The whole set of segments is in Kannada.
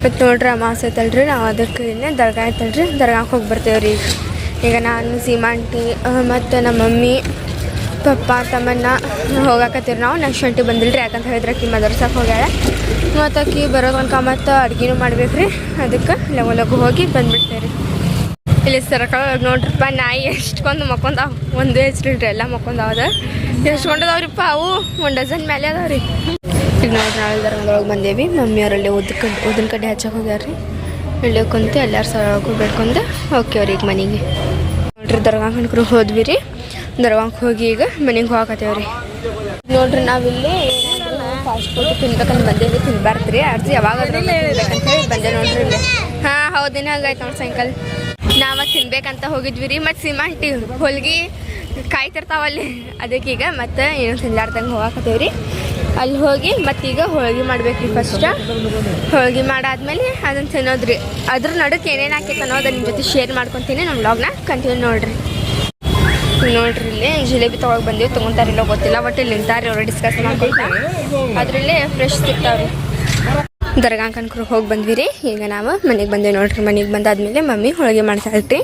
ಇವತ್ತು ನೋಡ್ರಿ ಅಮಾವಾಸ್ಯ ಐತಲ್ರಿ, ನಾವು ಅದಕ್ಕೆ ಇನ್ನೇ ದರ್ಗಾ ಐತಲ್ರಿ ದರ್ಗಾಕ್ಕೆ ಹೋಗಿ ಬರ್ತೇವೆ ರೀ ಈಗ ನಾನು ಸೀಮಾಂಟಿ ಮತ್ತು ನಮ್ಮ ಮಮ್ಮಿ, ಪಪ್ಪ ತಮ್ಮನ್ನ ಹೋಗಾಕತ್ತೀರಿ ನಾವು. ನೆಕ್ಸ್ಟ್ ಶಂಟಿ ಬಂದಿಲ್ರಿ, ಯಾಕಂತ ಹೇಳಿದ್ರೆ ಆಕಿ ಮದರ್ಸಕ್ಕೆ ಹೋಗ್ಯಾಳ. ಮತ್ತು ಆಕಿ ಬರೋ ತನಕ ಮತ್ತು ಅಡ್ಗೆನೂ ಮಾಡ್ಬೇಕು ರೀ ಅದಕ್ಕೆ ಲಗು ಲಗು ಹೋಗಿ ಬಂದ್ಬಿಡ್ತೇವೆ ರೀ ಇಲ್ಲಿ ಸರ್ಕಾರ ನೋಡ್ರಿಪ್ಪ, ನಾಯಿ ಎಷ್ಟೊಂದು ಮಕ್ಕೊಂದಾವ. ಒಂದು ಹೆಚ್ರಿ ಎಲ್ಲ ಮಕ್ಕೊಂದಾವದ. ಎಷ್ಟ್ಕೊಂಡದವ್ರಿಪ್ಪ ಅವು. ಒಂದು ಡಜನ್ ಮೇಲೆ ಅದಾವ್ರಿ. ಈಗ ನಾವು ನಾಳೆ ಧರ್ಮದೊಳಗೆ ಬಂದೇವಿ. ಮಮ್ಮಿಯವರಲ್ಲಿ ಉದ್ದ ಕಡ್ಡಿ ಉದ್ದಿನ ಕಡ್ಡಿ ಹಚ್ಚಕ್ಕೆ ಹೋಗ್ಯಾರ ರೀ. ಇಲ್ಲಿ ಕುಂತು ಎಲ್ಲರೂ ಸರಳಕ್ಕೂ ಬೇಡ್ಕೊಂಡು ಹೋಗ್ಯವ್ರಿ ಈಗ ಮನೆಗೆ. ನೋಡ್ರಿ ದರ್ಗಾ ಕಣ್ಕರು ಹೋದ್ವಿ ರೀ. ದರ್ಗಾಕ್ಕೆ ಹೋಗಿ ಈಗ ಮನೆಗೆ ಹೋಗಕತ್ತೇವ್ರಿ ನೋಡ್ರಿ ನಾವಿಲ್ಲಿ ಫಾಸ್ಟ್ ಫುಡ್ ತಿನ್ಬೇಕಂತ ಬಂದೇವಿ ತಿನ್ಬಾರ್ದು ರೀ. ಅರ್ಜಿ ಯಾವಾಗ ಹೇಳಿ ಬಂದೆ ನೋಡ್ರಿ ಇಲ್ಲಿ. ಹಾಂ ಹೌದಿನ ಹಂಗಾಯ್ತು ನೋಡಿ ಸಾಯಂಕಾಲ. ನಾವ ತಿನ್ಬೇಕಂತ ಹೋಗಿದ್ವಿ ರೀ. ಮತ್ತು ಸಿಮಾಂಟಿ, ಹೊಲ್ಗಿ ಕಾಯ್ತಿರ್ತಾವಲ್ಲಿ. ಅದಕ್ಕೆ ಈಗ ಮತ್ತೆ ಏನು ತಿನ್ಲಾರ್ದಂಗೆ ಹೋಗಾಕತ್ತೇವೆ ರೀ ಅಲ್ಲಿ ಹೋಗಿ ಮತ್ತೀಗ ಹೋಳ್ಗೆ ಮಾಡ್ಬೇಕು ರೀ ಫಸ್ಟ್ ಹೋಳ್ಗೆ ಮಾಡಾದ್ಮೇಲೆ ಅದನ್ನು ತಿನ್ನೋದ್ರಿ. ಅದ್ರ ನಡುಕ್ಕೆ ಏನೇನು ಹಾಕೈತೆ ಅನ್ನೋದು ನಿಮ್ಮ ಜೊತೆ ಶೇರ್ ಮಾಡ್ಕೊತೀನಿ ನಮ್ಮ ಬ್ಲಾಗ್ನ ಕಂಟಿನ್ಯೂ ನೋಡ್ರಿ. ನೋಡ್ರಿ ಇಲ್ಲಿ ಜಿಲೇಬಿ ತೊಗೊಳಗೆ ಬಂದೀವಿ. ತೊಗೊಂತಾರಿಲ್ಲ ಗೊತ್ತಿಲ್ಲ ಬಟ್ ಇಲ್ಲಿ ನಿಂತಾರೆ ಅವ್ರು ಡಿಸ್ಕಸ್ ಮಾಡ್ಕೊತ ಅದರಲ್ಲಿ ಫ್ರೆಶ್ ಸಿಗ್ತಾವ್ರಿ. ದರ್ಗಾ ಹೋಗಿ ಬಂದ್ವಿ ರೀ ಈಗ ನಾವು ಮನೆಗೆ ಬಂದೇವೆ ನೋಡ್ರಿ. ಮನೆಗೆ ಬಂದಾದ್ಮೇಲೆ ಮಮ್ಮಿ ಹೋಳಿಗೆ ಮಾಡ್ತಾ ಇರ್ತಿ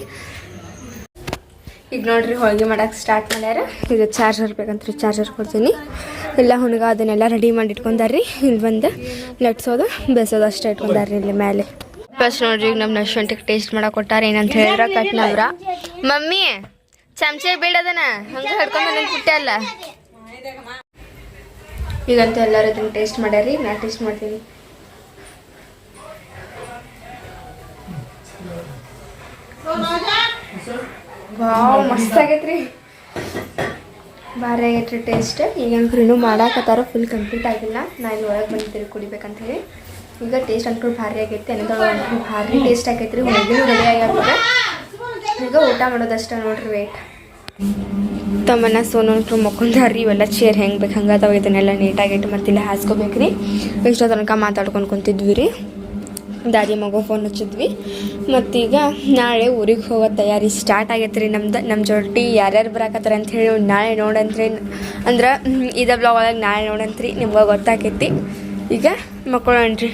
ಈಗ ನೋಡ್ರಿ, ಹೋಳಿಗೆ ಮಾಡಕ್ಕೆ ಸ್ಟಾರ್ಟ್ ಮಾಡ್ಯಾರ. ಇದು ಚಾರ್ಜರ್ ಬೇಕಂತ ರೀ ಚಾರ್ಜರ್ ಕೊಡ್ತೀನಿ. ಇಲ್ಲ ಹುಣಗ, ಅದನ್ನೆಲ್ಲ ರೆಡಿ ಮಾಡಿ ಇಟ್ಕೊಂಡಾರ್ರಿ. ಇಲ್ಲಿ ಬಂದು ಲಟ್ಸೋದು ಬೆಸೋದು ಅಷ್ಟೇ ಇಟ್ಕೊಂಡಾರ್ರಿ ಇಲ್ಲಿ ಮೇಲೆ ಫಸ್ಟ್ ನೋಡ್ರಿ, ಈಗ ನಮ್ಮ ನಶ್ವಂಟಿಗೆ ಟೇಸ್ಟ್ ಮಾಡಕ್ಕೆ ಕೊಟ್ಟಾರ. ಏನಂತ ಹೇಳಿದ್ರ ಕಟ್ನವ್ರ ಮಮ್ಮಿ, ಚಮಚೆ ಬೀಳದನ ಹಂಗೆ ಹಿಡ್ಕೊಂಡು ಅಲ್ಲ. ಈಗಂತೂ ಎಲ್ಲರೂ ಇದನ್ನ ಟೇಸ್ಟ್ ಮಾಡ್ಯಾರಿ ನಾ ಟೇಸ್ಟ್ ಮಾಡ್ತೀನಿ. ವಾವ್, ಮಸ್ತ್ ಆಗೈತ್ರಿ. ಭಾರಿ ಆಗೈತ್ರಿ ಟೇಸ್ಟ್ ಈಗ ಇನ್ನೂ ಮಾಡಾಕತ್ತಾರ ಫುಲ್ ಕಂಪ್ಲೀಟ್ ಆಗಿಲ್ಲ. ನಾ ಇಲ್ಲಿ ಒಳಗೆ ಬಂದಿದ್ದೀರಿ ಕುಡಿಬೇಕಂತ ಹೇಳಿ. ಈಗ ಟೇಸ್ಟ್ ಅಂದ್ಕೊಂಡು ಭಾರಿ ಆಗೈತಿ ಅನ್ನೋದ್ರೊಳಗೆ ಅನ್ಕೊಂಡು ಭಾರಿ ಟೇಸ್ಟ್ ಆಗೈತ್ರಿ ಹೋಳಿಗೆ ರೆಡಿ ಆಗ್ಯಾರ ಈಗ ಊಟ ಮಾಡೋದಷ್ಟೇ ನೋಡ್ರಿ ವೇಟ್ ತಮ್ಮನ್ನ ಸೋನಂತರು ಮಕ್ಕೊಂದಾರಿ ಇವೆಲ್ಲ ಚೇರ್ ಹೆಂಗೆ ಬೇಕು ಹಂಗೆ ಇದನ್ನೆಲ್ಲ ನೀಟಾಗಿ ಇಟ್ಟು ಮತ್ತೆ ಇಲ್ಲಿ ಹಾಸ್ಕೋಬೇಕ್ರಿ. ಇಷ್ಟೋ ತನಕ ಮಾತಾಡ್ಕೊಂಡು ಕುಂತಿದ್ವಿ ರೀ ದಾದಿ ಮಗು ಫೋನ್ ಹಚ್ಚಿದ್ವಿ. ಮತ್ತೀಗ ನಾಳೆ ಊರಿಗೆ ಹೋಗೋ ತಯಾರಿ ಸ್ಟಾರ್ಟ್ ಆಗೈತೆ ರೀ ನಮ್ದು. ನಮ್ಮ ಜೊತೆ ಯಾರ್ಯಾರು ಬರಾಕತ್ತಾರ ಅಂತ ಹೇಳಿ ನಾಳೆ ನೋಡಂತ್ರಿ. ಅಂದ್ರೆ ಇದೇ ಬ್ಲಾಗ್ ಒಳಗೆ ನಾಳೆ ನೋಡಂತ್ರಿ. ನಿಮ್ಗೆ ಗೊತ್ತಾಕೈತಿ. ಈಗ ಮಕ್ಕೊಳ್ಳೋಣ್ರಿ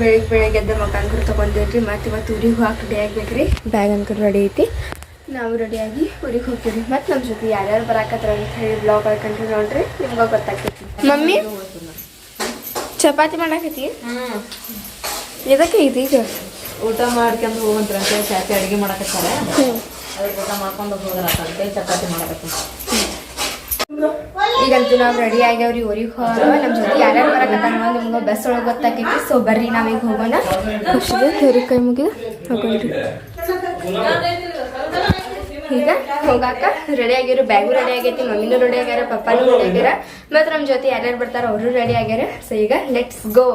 ಬೆಳಿಗ್ಗೆ ಬೆಳಿಗ್ಗೆ ಎದ್ದು ಮಕ್ಕ ಅಂಕರ್ ತೊಗೊಂಡಿವ್ರಿ. ಮತ್ತು ಇವತ್ತು ಊರಿಗೆ ಹೋಗಕ್ಕೆ ರೆಡಿ ಆಗ್ಬೇಕ್ರಿ. ಬ್ಯಾಗ್ ಅಂಕರ್ ರೆಡಿ ಐತಿ. ನಾವು ರೆಡಿಯಾಗಿ ಊರಿಗೆ ಹೋಗ್ತೀವಿ ಮತ್ತು ನಮ್ಮ ಜೊತೆ ಯಾರ್ಯಾರು ಬರಾಕತ್ತಾರ ಅಂತ ಹೇಳಿ ಬ್ಲಾಗ್ ಕಂಟ್ರಿ ನೋಡ್ರಿ. ನಿಮ್ಗೆ ಗೊತ್ತಾಕೈತಿ. ಮಮ್ಮಿ, ಚಪಾತಿ ಮಾಡಾಕತ್ತಿ? ಎದಕ್ಕೆ ಇದೀಗ. ಊಟ ಮಾಡ್ಕೊಂಡು ಹೋಗಂತ ಅಂತ ಹೇಳಿ ಚಾಚಿ ಅಡಿಗೆ ಮಾಡಕತ್ತಾರ. ಅದಕ್ಕೆ ಊಟ ಮಾಡ್ಕೊಂಡು ಹೋಗಲ್ಲ ಅಂತೇಳಿ ಚಪಾತಿ ಮಾಡಬೇಕು. ಈಗಂತೂ ನಾವು ರೆಡಿ ಆಗ್ಯಾವ್ರಿ ಊರಿಗೆ ಹೋಗೋ ನಮ್ಮ ಜೊತೆ ಯಾರ್ಯಾರು ಬರಕತ್ತಾರ ನಿಮ್ಗೆ ಬಸ್ ಒಳಗೆ ಗೊತ್ತಾಕೈತಿ. ಸೊ ಬರ್ರಿ ನಾವೀಗ ಹೋಗೋಣ. ಖುಷಿಗೆ ತೆರಿ ಕೈ ಮುಗಿದ ಹೋಗೋಣ್ರಿ ಈಗ ಹೋಗಾಕ ರೆಡಿ ಆಗ್ಯಾರ ಬ್ಯಾಗು ರೆಡಿ ಆಗೈತಿ ಮಮ್ಮಿನೂ ರೆಡಿ ಆಗ್ಯಾರ ಪಪ್ಪಾನು ರೆಡಿ ಆಗ್ಯಾರ. ಮತ್ತು ನಮ್ಮ ಜೊತೆ ಯಾರ್ಯಾರು ಬರ್ತಾರೋ ಅವರು ರೆಡಿ ಆಗ್ಯಾರ. ಸೊ ಈಗ ಲೆಟ್ಸ್ ಗೋ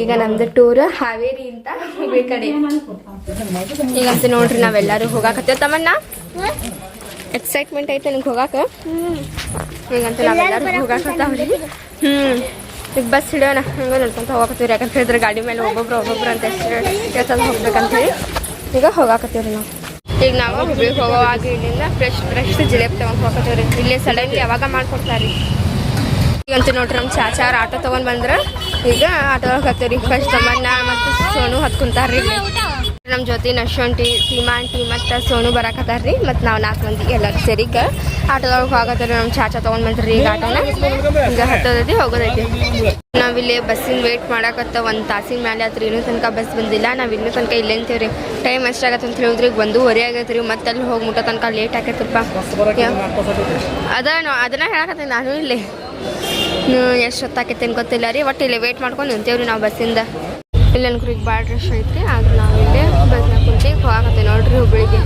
ಈಗ ನಮ್ದು ಟೂರ್ ಹಾವೇರಿ ಅಂತ ಹುಬ್ಳಿ ಕಡೆ. ಈಗಂತ ನೋಡ್ರಿ ನಾವೆಲ್ಲರೂ ಹೋಗಾಕತ್ತೇವ್. ತಮ್ಮಣ್ಣ ಎಕ್ಸೈಟ್ಮೆಂಟ್ ಐತೆ ನಿಮ್ಗೆ ಹೋಗಾಕ? ಈಗಂತ ನಾವೆಲ್ಲರೂ ಹೋಗಾಕತ್ತಾವ್ರಿ. ಹ್ಞೂ ಈಗ ಬಸ್ ಹಿಡಿಯೋಣ. ಹಂಗೆ ನೋಡ್ಕೊಂತ ಹೋಗಾಕತ್ತೀವಿ ಯಾಕಂತ ಹೇಳಿದ್ರೆ ಗಾಡಿ ಮೇಲೆ ಒಬ್ಬೊಬ್ರು ಒಬ್ಬೊಬ್ರು ಅಂತ ಎಷ್ಟು ಹೋಗ್ಬೇಕಂತ ಹೇಳಿ ಈಗ ಹೋಗಾಕತ್ತೀವ್ರಿ ನಾವು. ಈಗ ನಾವು ಹುಬ್ಳಿಗೆ ಹೋಗೋವಾಗ ಇಲ್ಲಿಂದ ಫ್ರೆಶ್ ಫ್ರೆಶ್ ಜಿಲೇಬಿ ತಗೊಂಡು ಹೋಗತ್ತೀವ್ರಿ ಇಲ್ಲಿ ಸಡನ್ಲಿ ಯಾವಾಗ ಮಾಡ್ಕೊಡ್ತಾರೆ ಈಗಂತೂ ನೋಡ್ರಿ ನಮ್ಮ ಚಾಚಾರ ಆಟೋ ತೊಗೊಂಡ್ ಬಂದ್ರ. ಈಗ ಆಟೋ ಹತ್ತೀವಿ ರೀ ಫಸ್ಟ್ ಅಮ್ಮನ್ನ ಮತ್ತು ಸೋನು ಹತ್ಕೊಂತಾರ್ರಿ. ನಮ್ಮ ಜೊತೆ ನಶೋಂಟಿ ಸೀಮಾ ಆಂಟಿ ಮತ್ತು ಸೋನು ಬರಾಕತ್ತಾರ್ರಿ. ಮತ್ತು ನಾವು ನಾಲ್ಕು ಮಂದಿ ಎಲ್ಲರೂ ಈಗ ಆಟೋದೊಳಗೆ ಹೋಗತ್ತೀರಿ ನಮ್ಮ ಚಾಚಾ ತೊಗೊಂಡು ಬಂದ್ರಿ ಈಗ ಆಟೋನ. ಈಗ ಹತ್ತೋದೈತಿ, ಹೋಗೋದೈತಿ. ನಾವಿಲ್ಲಿ ಬಸ್ಸಿನ ವೇಟ್ ಮಾಡಕತ್ತ ಒಂದು ತಾಸಿನ ಮೇಲೆ ಆತ್ರಿ. ಇನ್ನೂ ತನಕ ಬಸ್ ಬಂದಿಲ್ಲ. ನಾವು ಇನ್ನೂ ತನಕ ಇಲ್ಲೇ ಅಂತೀವ್ರಿ ಟೈಮ್ ಎಷ್ಟಾಗತ್ತೆ ಅಂತ ಹೇಳಿದ್ರಿ ಒಂದೂವರೆ ಆಗೈತೆ ರೀ ಮತ್ತೆ ಅಲ್ಲಿ ಹೋಗಿ ಮುಟ್ಟೋ ತನಕ ಲೇಟ್ ಆಗೈತಪ್ಪ ಅದ ಅದನ್ನ ಹೇಳಕತ್ತೀನಿ. ನಾನು ಇಲ್ಲಿ. ಎಷ್ಟು ಹೊತ್ತಾಕೈತೆ ಅಂತ ಗೊತ್ತಿಲ್ಲ ರೀ ಒಟ್ಟು ಇಲ್ಲಿ ವೇಟ್ ಮಾಡ್ಕೊಂಡು ನಿಂತೇವ್ರಿ ನಾವು ಬಸ್ಸಿಂದ. ಇಲ್ಲಿ ಅನ್ಕ್ರಿ ಈಗ ಭಾಳ ರಶ್ ಐತ್ರಿ, ಆದ್ರೆ ನಾವು ಇಲ್ಲೇ ಬಸ್ನ ಕುಂತಿ ಹೋಗತ್ತೆ ನೋಡ್ರಿ ಹುಬ್ಳಿಗೆ.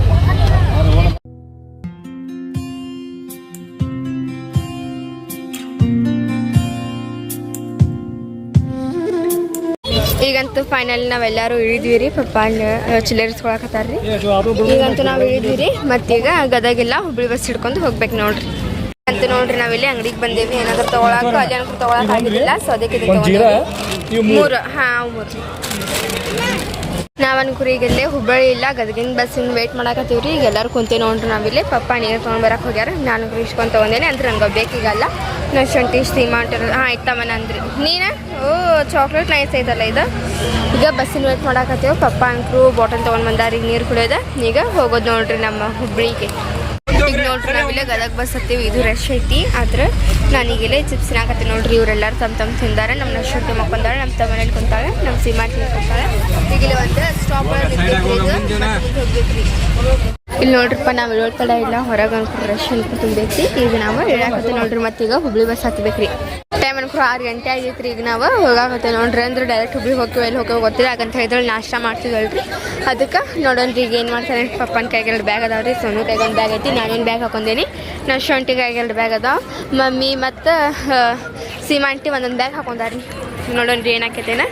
ಈಗಂತೂ ಫೈನಲ್ ನಾವೆಲ್ಲರೂ ಇಳಿದ್ವಿ ರೀ ಪಪ್ಪ ಚಿಲ್ಲರಿಸ್ಕೊಳಕತ್ತಾರ ಚಿಲ್ಲರಿಸ್ಕೊಳಕತ್ತಾರ್ರಿ. ಈಗಂತೂ ನಾವು ಇಳಿದ್ವಿ ರೀ, ಮತ್ತೀಗ ಗದಗಿಲ್ಲ ಹುಬ್ಳಿ ಬಸ್ ಹಿಡ್ಕೊಂಡು ಹೋಗ್ಬೇಕು ನೋಡ್ರಿ. ಅಂತ ನೋಡ್ರಿ ನಾವಿಲ್ಲಿ ಅಂಗಡಿಗೆ ಬಂದೇವಿ. ಏನಾದ್ರು ತಗೊಳಕ ಅಲ್ಲಿ ಅನ್ಕೊಂಡು ತಗೊಳಕ್ ಆಗಿದ್ದಿಲ್ಲ ಸೊ ಅದಕ್ಕೆ ಮೂರು? ಹಾ ಮೂರು. ನಾವನ್ಕುರಿ ಈಗ ಇಲ್ಲೇ ಹುಬ್ಬಳ್ಳಿ ಇಲ್ಲ ಗದಗಿನ ಬಸ್ಸಿನ ವೇಟ್ ಮಾಡಕತ್ತೀವಿ ರೀ ಈಗ ಎಲ್ಲರೂ ಕುಂತೇವೆ ನೋಡ್ರಿ ನಾವಿಲ್ಲಿ ಪಪ್ಪ ನೀರು ತೊಗೊಂಡ್ ಬರಕ್ ಹೋಗ್ಯಾರ. ನಾನು ಇಸ್ಕೊಂಡು ತೊಗೊಂಡೇನೆ. ಅಂದ್ರೆ ನಂಗೆ ಬೇಕೀಗಲ್ಲ ನಾ ಶಂಟಿ ಸೀಮಾ ಹಾಂ ಇತ್ತಮ್ಮನ ಅಂದ್ರಿ ನೀನ? ಓ ಚಾಕ್ಲೇಟ್ ನೈಸ್ ಐತಲ್ಲ ಇದು. ಈಗ ಬಸ್ಸಿನ ವೇಟ್ ಮಾಡಾಕತ್ತೀವಿ. ಪಪ್ಪ ಅಂಕರು ಬಾಟಲ್ ತಗೊಂಡ್ ಬಂದಾರ. ಈಗ ನೀರು ಕುಡಿಯೋದ. ಈಗ ಹೋಗೋದು ನೋಡ್ರಿ ನಮ್ಮ ಹುಬ್ಬಳ್ಳಿಗೆ ಈಗ ನೋಡ್ರಿ ನಾವಿಲ್ಲೇ ಗದಗ ಬಸ್ ಹತ್ತೀವಿ ಇದು ರಶ್ ಐತಿ. ಆದ್ರೆ ನಾನೀಗಿಲ್ಲೇ ಚಿಪ್ಸ್ ತಿನ್ನಾಕತ್ತೀನಿ ನೋಡ್ರಿ. ಇವರೆಲ್ಲರೂ ತಮ್ಮ ತಮ್ಮ ತಿಂದಾರೆ. ನಮ್ಮ ನಶುಂಟಿ ಮಕ್ಕೊಂದಾಳೆ ನಮ್ಮ ತಮ್ಮನೇಲಿ ಕುಂತಾಳೆ ನಮ್ಮ ಸೀಮಾ ಕುಂತಾಳೆ ಈಗ ಇಲ್ಲಿ ಒಂದು ಸ್ಟಾಪ್ ಹೋಗ್ಬೇಕ್ರಿ ಇಲ್ಲಿ ನೋಡ್ರಿಪ್ಪ ನಾವು ಇಳೋಳ್ ತಡ ಇಲ್ಲ, ಹೊರಗೆ ಅನ್ಕೊಂಡು ರಶ್ ಅನ್ಕೊಂಡು ತುಂಬೈತಿ ಈಗ ನಾವು ಇಳಾಕತ್ತೆ ನೋಡ್ರಿ ಮತ್ತೀಗ ಹುಬ್ಳಿ ಬಸ್ ಹತ್ಬೇಕ್ರಿ. ಟೈಮ್ ಅನ್ಕೊಂಡು ಆರು ಗಂಟೆ ಆಗೈತ್ರಿ ಈಗ ನಾವು ಹೋಗಾಕತ್ತೆ ನೋಡ್ರಿ. ಅಂದ್ರೆ ಡೈರೆಕ್ಟ್ ಹುಬ್ಳಿ ಹೋಗ್ತೀವಿ, ಎಲ್ಲಿ ಹೋಗೋ ಗೊತ್ತಿಲ್ಲ. ಹಾಗಂತ ಹೇಳಿದ್ರೆ ನಾಷ್ಟ ಮಾಡ್ತಿದ್ದಲ್ರಿ ಅದಕ್ಕೆ ನೋಡೋಣ್ರಿ ಈಗ ಏನು ಮಾಡ್ತಾರೆ ಪಪ್ಪನ ಕೈಗೆ ಎರಡು ಬ್ಯಾಗ್ ಅದಾವ್ರಿ, ಸೋನು ಕೈಗೆ ಒಂದು ಬ್ಯಾಗ್ ಐತಿ ನಾನೊಂದು ಬ್ಯಾಗ್ ಹಾಕೊಂಡೇನಿ. ನಾ ಶೊಂಟಿ ಕೈಗೆ ಎರಡು ಬ್ಯಾಗ್ ಅದಾವ. ಮಮ್ಮಿ ಮತ್ತು ಸೀಮಾ ಆಂಟಿ ಒಂದೊಂದು ಬ್ಯಾಗ್ ಹಾಕೊಂಡಾರಿ. ನೋಡೋಣ್ರಿ ಏನಾಕೈತೇನ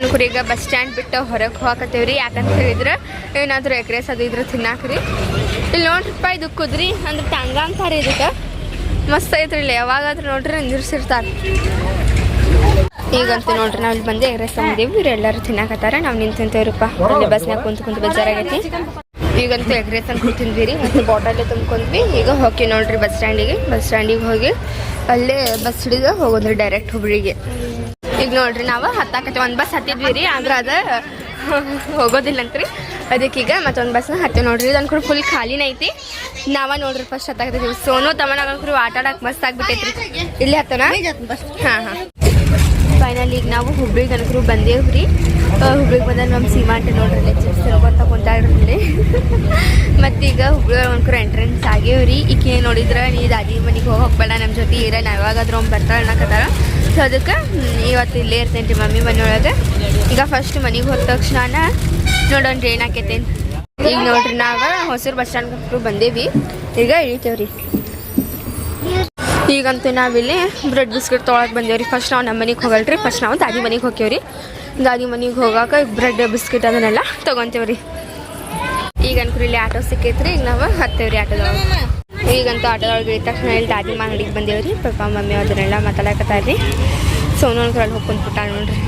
ಅನ್ಕುರಿ ಈಗ ಬಸ್ ಸ್ಟ್ಯಾಂಡ್ ಬಿಟ್ಟು ಹೊರಗೆ ಹೋಗಕತ್ತೇವ್ರಿ. ಯಾಕಂತ ಹೇಳಿದ್ರೆ ಏನಾದರೂ ಎಗ್ರೆಸ್ ಅದು ಇದ್ರೆ ತಿನ್ನಾಕ್ರಿ. ಇಲ್ಲಿ ನೋಡ್ರಿಪ್ಪ, ಇದು ಕುದ್ರಿ ಅಂದ್ರೆ ಟಂಗ ಅಂತಾರೆ ಇದಕ್ಕೆ. ಮಸ್ತ್ ಐತ್ರಿ ಇಲ್ಲಿ. ಯಾವಾಗಾದ್ರೂ ನೋಡ್ರಿ ನಿಂದಿರ್ಸಿರ್ತಾರೆ. ಈಗಂತೂ ನೋಡ್ರಿ ನಾವು ಇಲ್ಲಿ ಬಂದು ಎಗ್ರೆಸ್ ತಂದಿದ್ದೀವಿ ಇವ್ರು ಎಲ್ಲರೂ ತಿನ್ನಾಕತ್ತಾರ. ನಾವು ನಿಂತು ತಿಂತೇವ್ರಿಪ್ಪ ಅಲ್ಲಿ ಬಸ್ನಾಗ ಕುಂತು ಕುಂತು ಬೇಜಾರಾಗೈತಿ. ಈಗಂತೂ ಎಗ್ರೆಸ್ ಅಂತ ತಿಂದ್ವಿ ರೀ ಮತ್ತು ಬಾಟಲ್ಲೇ ತುಂಬ್ಕೊಂಡ್ವಿ. ಈಗ ಹೋಗಿ ನೋಡ್ರಿ ಬಸ್ ಸ್ಟ್ಯಾಂಡಿಗೆ. ಬಸ್ ಸ್ಟ್ಯಾಂಡಿಗೆ ಹೋಗಿ ಅಲ್ಲೇ ಬಸ್ ಹಿಡಿದು ಹೋಗೋದ್ರಿ ಡೈರೆಕ್ಟ್ ಹುಬ್ಳಿಗೆ. ಈಗ ನೋಡ್ರಿ ನಾವು ಹತ್ತಾಕತ್ತೀವಿ ಒಂದು ಬಸ್ ಹತ್ತಿದ್ವಿ ರೀ ಆದ್ರೆ ಅದು ಹೋಗೋದಿಲ್ಲಂತ್ರಿ. ಈಗ ಮತ್ತೊಂದು ಬಸ್ನ ಹತ್ತಿ ನೋಡ್ರಿ ಇದು ಕೂಡ ಫುಲ್ ಖಾಲಿನ ಐತಿ. ನಾವ ನೋಡ್ರಿ ಫಸ್ಟ್ ಹತ್ತಾಕತ್ತೀವಿ ಸೋನು ತಮ್ಮನ ಅನ್ಕೊಂಡು ಆಟ ಆಡಕ್ಕೆ ಮಸ್ತ್ ಆಗ್ಬಿಟ್ಟೈತ್ರಿ. ಇಲ್ಲಿ ಹತ್ತನ? ಹಾಂ ಹಾಂ. ಫೈನಲ್ ಈಗ ನಾವು ಹುಬ್ಳಿಗೆ ಅನ್ಕರು ಬಂದೇವ್ರಿ ಹುಬ್ಳಿಗೆ ಬಂದ ನಮ್ಮ ಸೀಮಾ ಅಂತ ನೋಡ್ರಿ ಚಿಪ್ಸ್ ತಿನ್ಕೊಂತ ಕುಂತಾಳ್ರಿ ಮತ್ತೀಗ ಹುಬ್ಳಿ ಅನ್ಕರು ಎಂಟ್ರೆನ್ಸ್ ಆಗೇವ್ರಿ ಈಕೆ ನೋಡಿದ್ರೆ ನೀ ದಾದಿ ಮನೆಗೆ ಹೋಗಿ ಹೋಗ್ಬೇಡ ನಮ್ಮ ಜೊತೆ ಇರ ನಾವು ಯಾವಾಗಾದ್ರೂ ಅವ್ನು ಬರ್ತಾಳೆ ಅನ್ನಕತ್ತಾರ. ಸೊ ಅದಕ್ಕೆ ಇವತ್ತು ಇಲ್ಲೇ ಇರ್ತೇನೆ ರೀ ಮಮ್ಮಿ ಮನೆಯೊಳಗೆ. ಈಗ ಫಸ್ಟ್ ಮನೆಗೆ ಹೋದ ತಕ್ಷಣ ನೋಡೋಣ ರೀ ಏನಾಕೈತೇನು ಈಗ ನೋಡ್ರಿ ನಾವು ಹೊಸೂರು ಬಸ್ ಸ್ಟ್ಯಾಂಡ್ ಬಂದೇವಿ. ಈಗ ಇಳಿತೇವ್ರಿ. ಈಗಂತೂ ನಾವಿಲ್ಲಿ ಬ್ರೆಡ್ ಬಿಸ್ಕೆಟ್ ತೊಗೊಳಕ್ಕೆ ಬಂದೇವ್ರಿ. ಫಸ್ಟ್ ನಾವು ನಮ್ಮ ಮನೆಗೆ ಹೋಗಲ್ರಿ. ಫಸ್ಟ್ ನಾವು ದಾದಿ ಮನೆಗೆ ಹೋಗ್ಯವ್ರಿ ದಾದಿ ಮನೆಗೆ ಹೋಗಾಕ ಬ್ರೆಡ್, ಬಿಸ್ಕೆಟ್ ಅದನ್ನೆಲ್ಲ ತೊಗೊಂತೇವ್ರಿ. ಈಗ ಅನ್ಕೂರಿ ಇಲ್ಲಿ ಆಟೋ ಸಿಕ್ಕೈತ್ರಿ. ಈಗ ನಾವು ಹತ್ತೇವ್ರಿ ಆಟೋದೊಳಗೆ. ಈಗಂತೂ ಆಟೋದೊಳಗೆ ಇಳಿದ ತಕ್ಷಣ ಇಲ್ಲಿ ದಾದಿ ಅಂಗಡಿಗೆ ಬಂದೇವ್ರಿ. ಪಪ್ಪ, ಮಮ್ಮಿ ಅದನ್ನೆಲ್ಲ ಮಾತಾಡಕತ್ತಾರ್ರಿ ಸೋನು ಕರಲ್ಲಿ ಹೋಗ್ಕೊಂಡು ಪುಟ್ಟ ನೋಡ್ರಿ.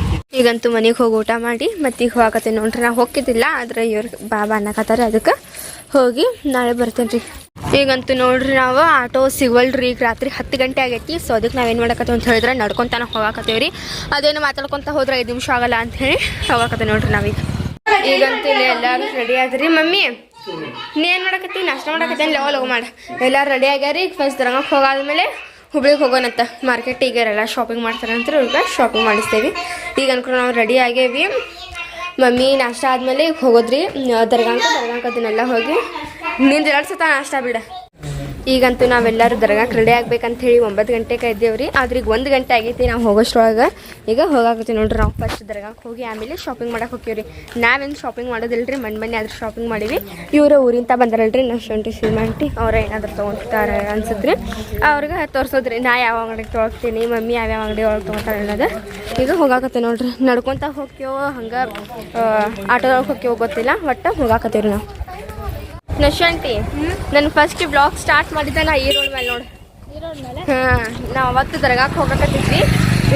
ಈಗಂತೂ ಮನೆಗೆ ಹೋಗಿ ಊಟ ಮಾಡಿ, ಮತ್ತೆ ಈಗ ಹೋಗತ್ತೆ ನೋಡ್ರಿ. ನಾವು ಹೋಗಿದ್ದಿಲ್ಲ ಆದ್ರೆ ಇವ್ರು ಬಾಬಾ ಅನ್ನಕತ್ತಾರೆ ಅದಕ್ಕೆ ಹೋಗಿ ನಾಳೆ ಬರ್ತೇನೆ ರೀ ಈಗಂತೂ ನೋಡ್ರಿ ನಾವು ಆಟೋ ಸಿಗವಲ್ರಿ, ಈಗ ರಾತ್ರಿ ಹತ್ತು ಗಂಟೆ ಆಗೈತಿ. ಸೊ ಅದಕ್ಕೆ ನಾವೇನು ಮಾಡಕತ್ತೀವಿ ಅಂತ ಹೇಳಿದ್ರೆ ನಡ್ಕೊತಾನೆ ಹೋಗಾಕತ್ತೇವೆ ರೀ ಅದೇನು ಮಾತಾಡ್ಕೊತ ಹೋದ್ರೆ ಐದು ನಿಮಿಷ ಆಗಲ್ಲ ಅಂತ ಹೇಳಿ ಹೋಗಾಕತ್ತೇವೆ ನೋಡ್ರಿ ನಾವೀಗ. ಈಗಂತೂ ಇಲ್ಲಿ ಎಲ್ಲರೂ ರೆಡಿ ಆದ್ರಿ. ಮಮ್ಮಿ ನೀ ಏನು ಮಾಡಕತ್ತಿ, ನಾಷ್ಟ ಮಾಡಕತ್ತೇನು ಲೆವಲ್ ಹೋಗಿ ಮಾಡಿ. ಎಲ್ಲರೂ ರೆಡಿ ಆಗ್ಯಾರಿ? ಫಸ್ಟ್ ದರಂಗಕ್ಕೆ ಹೋಗಾದ್ಮೇಲೆ ಹುಬ್ಳಿಗೆ ಹೋಗೋಣಂತ. ಈಗ ಎಲ್ಲ ಶಾಪಿಂಗ್ ಮಾಡ್ತಾರಂತ ಇವ್ರಿಗೆ ಶಾಪಿಂಗ್ ಮಾಡಿಸ್ತೇವೆ. ಈಗ ಅನ್ಕೊಂಡು ನಾವು ರೆಡಿ ಆಗೇವಿ ಮಮ್ಮಿ ನಾಷ್ಟ ಆದಮೇಲೆ ಈಗ ಹೋಗೋದ್ರಿ. ದರ್ಗಾಂಕ, ದರ್ಗಾಂಕದನ್ನೆಲ್ಲ ಹೋಗಿ. ನಿಂದು ಎರಡು ಸತ ನಾಷ್ಟ ಬಿಡ. ಈಗಂತೂ ನಾವೆಲ್ಲರೂ ದರ್ಗಾಕ್ಕೆ ಕ್ರೀಡೆ ಆಗ್ಬೇಕಂತ ಹೇಳಿ ಒಂಬತ್ತು ಗಂಟೆಗೆ ಇದ್ದೇವ್ರಿ. ಆದ್ರೆ ಈಗ ಒಂದು ಗಂಟೆ ಆಗೈತಿ ನಾವು ಹೋಗೋಷ್ಟ್ರೊಳಗೆ. ಈಗ ಹೋಗಾಕತ್ತೀವಿ ನೋಡ್ರಿ ನಾವು ಫಸ್ಟ್ ದರ್ಗಾಕ್ಕೆ ಹೋಗಿ ಆಮೇಲೆ ಶಾಪಿಂಗ್ ಮಾಡಕ್ಕೆ ಹೋಗ್ತೀವ್ರಿ ನಾವೇನು ಶಾಪಿಂಗ್ ಮಾಡೋದಿಲ್ರಿ, ಮನ್ ಮನೆ ಆದ್ರೆ ಶಾಪಿಂಗ್ ಮಾಡೀವಿ. ಇವರು ಊರಿಂದ ಬಂದಾರಲ್ರಿ, ನಾವು ಶುಂಠಿ ಶ್ರೀಮಂಟಿ ಅವ್ರ ಏನಾದ್ರು ತೊಗೊಂತಾರೆ ಅನ್ಸುತ್ರಿ. ಅವ್ರಿಗೆ ತೋರ್ಸೋದ್ರಿ, ನಾ ಯಾವ ಅಂಗಡಿಗೆ ತೊಗೊಳ್ತೀನಿ ಮಮ್ಮಿ ಯಾವ್ಯಾವ ಅಂಗಡಿ ಒಳಗೆ ತೊಗೊತಾರೆ ಅನ್ನೋದು. ಈಗ ಹೋಗಾಕತ್ತೆ ನೋಡ್ರಿ. ನಡ್ಕೊತ ಹೋಗ್ತೀವೋ ಹಂಗೆ ಆಟೋದೊಳಗೆ ಹೋಗ್ತೀವೋ ಗೊತ್ತಿಲ್ಲ, ಒಟ್ಟು ಹೋಗಾಕತ್ತೀವ್ರಿ ನಾವು. ನಶಾಂಟಿ ನನ್ನ ಫಸ್ಟ್ ಬ್ಲಾಗ್ ಸ್ಟಾರ್ಟ್ ಮಾಡಿದ್ದೆ ನಾ ಈ ರೋಡ್ ಮೇಲೆ ನೋಡು. ಹಾಂ ನಾವು ಅವತ್ತು ದರ್ಗಾಕ್ಕೆ ಹೋಗಕತ್ತಿದ್ವಿ.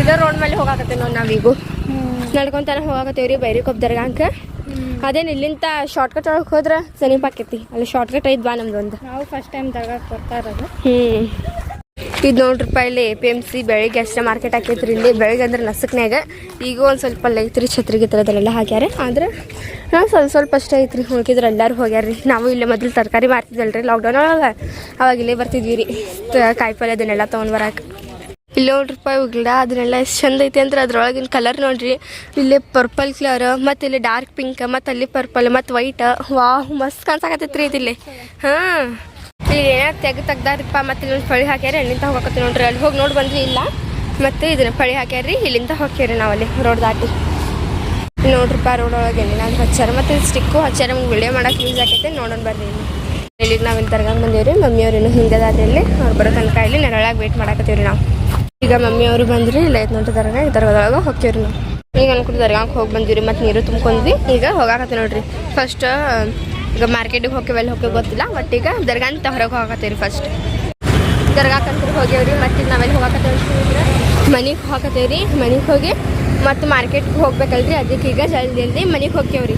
ಇದೇ ರೋಡ್ ಮೇಲೆ ಹೋಗಾಕತ್ತೀವಿ ನೋಡಿ ನಾವೀಗೂ. ನಡ್ಕೊಂತಾನೆ ಹೋಗಾಕತ್ತೀವಿ ರೀ ಬೈರಿಕೊಬ್ಬ ದರ್ಗಾಂಕ ಅದೇನು ಇಲ್ಲಿಂದ ಶಾರ್ಟ್ಕಟ್ ಒಳಗೆ ಹೋದ್ರೆ ಸಮೀಪ ಆಕೈತಿ. ಅಲ್ಲಿ ಶಾರ್ಟ್ಕಟ್ ಐತ್ ಬಾ ನಮ್ದು ಒಂದು ನಾವು ಫಸ್ಟ್ ಟೈಮ್ ದರ್ಗಾಕ್ಕೆ ಬರ್ತಾ ಇರೋದು. ಹ್ಞೂ ಇದು ನೋಡ್ರಿಪ್ಪ ಇಲ್ಲಿ ಎ ಪಿ ಎಂ ಸಿ ಬೆಳಿಗ್ಗೆ ಅಷ್ಟೇ ಮಾರ್ಕೆಟ್ ಹಾಕೈತ್ರಿ ಇಲ್ಲಿ. ಬೆಳಿಗ್ಗೆ ಅಂದ್ರೆ ನಸುಕ್ನ್ಯಾಗ. ಈಗ ಒಂದು ಸ್ವಲ್ಪ ಅಲ್ಲಿ ಐತ್ರಿ ಛತ್ರಿಗೆ ಥರದಲ್ಲೆಲ್ಲ ಹಾಕ್ಯಾರ. ಆದ್ರೆ, ಹಾಂ, ಸ್ವಲ್ಪ ಸ್ವಲ್ಪ ಅಷ್ಟೇ ಐತ್ರಿ. ಹೋಗಿದ್ರೆ ಎಲ್ಲರೂ ಹೋಗ್ಯಾರ್ರಿ. ನಾವು ಇಲ್ಲೇ ಮೊದಲು ತರಕಾರಿ ಮಾರ್ತಿದ್ದಲ್ರಿ. ಲಾಕ್ಡೌನ್ ಒಳಗೆ ಅವಾಗ ಇಲ್ಲೇ ಬರ್ತಿದ್ವಿ ರೀ. ಕಾಯಿಪಲ್ಲೆ ಅದನ್ನೆಲ್ಲ ತೊಗೊಂಡು ಬರಕ್ಕೆ ಇಲ್ಲಿ ನೋಡ್ರಿಪ್ಪ ರೂಪಾಯಿ ಗಿಡ ಅದನ್ನೆಲ್ಲ ಎಷ್ಟು ಚಂದ ಐತಿ ಅಂದ್ರೆ ಅದ್ರೊಳಗಿನ ಕಲರ್ ನೋಡ್ರಿ. ಇಲ್ಲಿ ಪರ್ಪಲ್ ಕಲರ್ ಮತ್ತು ಇಲ್ಲಿ ಡಾರ್ಕ್ ಪಿಂಕ್ ಮತ್ತು ಅಲ್ಲಿ ಪರ್ಪಲ್ ಮತ್ತು ವೈಟ್ ವಾಹ್, ಮಸ್ತ್ ಕಾಣ್ಸಾಕತ್ತೈತ್ರಿ ಇದಿಲ್ಲಿ. ಹಾಂ. ಇಲ್ಲಿ ಏನೋ ತೆಗ್ ತೆಗ್ದಾರಪ್ಪ. ಮತ್ತು ಇಲ್ಲೊಂದು ಫಳಿ ಹಾಕ್ಯಾರ ಎಲ್ಲಿಂದ ಹೋಗಕತ್ತಿ ನೋಡ್ರಿ. ಅಲ್ಲಿ ಹೋಗಿ ನೋಡಿ ಬಂದ್ರಿ ಇಲ್ಲ. ಮತ್ತೆ ಇದನ್ನ ಫಳಿ ಹಾಕ್ಯಾರ್ರಿ, ಇಲ್ಲಿಂದ ಹೋಗ್ಯಾರಿ ನಾವಲ್ಲಿ ರೋಡ್ ದಾಟಿ. ಇಲ್ಲಿ ನೋಡ್ರಿಪ್ಪ ರೋಡ್ ಒಳಗೆ ಏನಾದ್ರು ಹಚ್ಚಾರ. ಮತ್ತೆ ಸ್ಟಿಕ್ಕು ಹಚ್ಚಾರ, ನಮ್ಗೆ ವಿಡಿಯೋ ಮಾಡಕ್ಕೆ ಯೂಸ್ ಆಕೈತೆ, ನೋಡೋಣ ಬರ್ರಿ ಇಲ್ಲಿ. ನಾವು ಇಲ್ಲಿ ತರ್ಗಂಗೆ ಬಂದೇವ್ರಿ ಮಮ್ಮಿ ಇನ್ನು ಹಿಂದೆ ದಾರಿಯಲ್ಲಿ ಅವ್ರು ಬರೋ ತನಕ ಇಲ್ಲಿ ನೆರಳಾಗಿ ವೇಟ್ ಮಾಡಾಕತ್ತೀವ್ರಿ ನಾವು. ಈಗ ಮಮ್ಮಿಯವರು ಬಂದ್ರಿ, ಇಲ್ಲ ಐದು ನೋಡ್ರಿ ದರ್ಗಾ, ಈ ದರ್ಗಾದೊಳಗೆ ಹೋಗ್ತೀವ್ರಿ ನಾವು. ಈಗ ಅನ್ಕೊಂಡು ದರ್ಗಾಕ್ಕೆ ಹೋಗಿ ಬಂದಿವ್ರಿ, ಮತ್ತು ನೀರು ತುಂಬ್ಕೊಂಡ್ವಿ. ಈಗ ಹೋಗಾಕತ್ತೀವಿ ನೋಡ್ರಿ. ಫಸ್ಟ್ ಈಗ ಮಾರ್ಕೆಟಿಗೆ ಹೋಗ್ಯವೆಲ್ಲ ಹೋಗಿ ಗೊತ್ತಿಲ್ಲ ಬಟ್ ಈಗ ದರ್ಗಾ ಅಂತ ಹೊರಗೆ ಹೋಗತ್ತೀರಿ ಫಸ್ಟ್ ದರ್ಗಾಕಂತ ಹೋಗ್ಯವ್ರಿ, ಮತ್ತೆ ನಾವೆಲ್ಲಿ ಹೋಗಾಕತ್ತೇವ್ರಿ ಮನೆಗೆ ಹೋಗಕತ್ತೇವ್ರಿ, ಮನೆಗೆ ಹೋಗಿ ಮತ್ತು ಮಾರ್ಕೆಟ್ಗೆ ಹೋಗ್ಬೇಕಲ್ರಿ, ಅದಕ್ಕೆ ಈಗ ಜಲ್ದಿ ಜಲ್ದಿ ಮನೆಗೆ ಹೋಗ್ತೇವ್ರಿ.